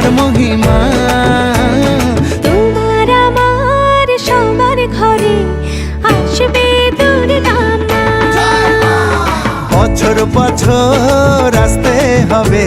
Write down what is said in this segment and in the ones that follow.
তোমার মহিমা। তোমার আমার সবার ঘরে আসবে বছর বছর আসতে হবে।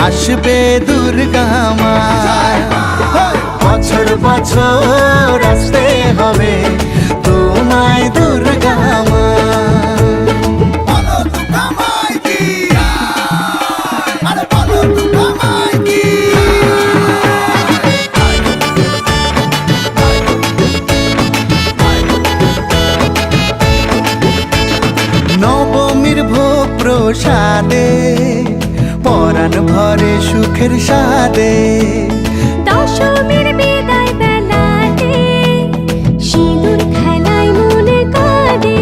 আসবে দুর্গামা বছর বছর আসতে হবে তোমায় দুর্গা মা নবমীর প্রসাদে পরাণ ভরে সুখের সাদে দশমীর বিদায় বেলাতে সিঁদুর খেলায় মনে কাঁদে।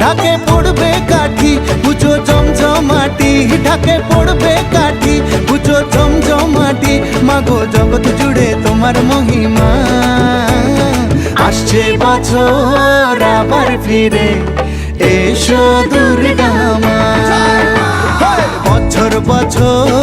ঢাকে পড়বে কাঠি পুজো জমজমাটি। ঢাকে পড়বে কাঠি পুজো জমজমাটি। মাগো জগৎ জুড়ে তোমার মহিমা। আসছে বছর আবার ফিরে এসো দুর্গা মা বছর